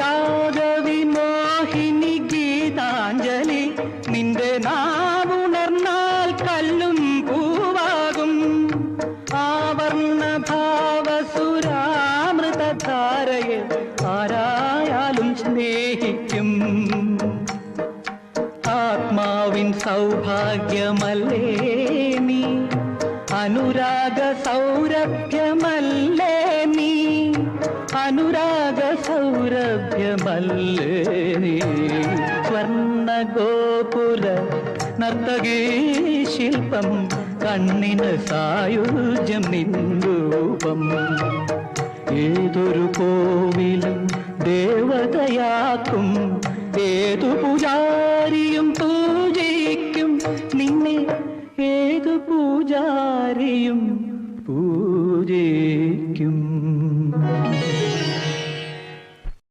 രാഗവിമോഹിനി ഗീതാഞ്ജലി നിന്റെ നാവുണർന്നാൽ കല്ലും പൂവാകും. ആവർണ ഭാവസുരാമൃതധാരയെ ആരായാലും സ്നേഹിക്കും. ആത്മാവിൻ സൗഭാഗ്യമല്ലേ നീ? അനുരാഗ സൗരഭ്യമല്ലേ അനുരാഗ സൗരഭ്യമല്ലേ നീ? സ്വർണ ഗോപുര നർത്തകീ ശില്പം കണ്ണിന് സായുജ്യം നിന്ദൂപം ഏതൊരു കോവിലും ദേവതയാക്കും ഏതു പൂജാരിയും പൂജയിക്കും. നിന്നെ ഏതു പൂജാരിയും പൂജയിക്കും.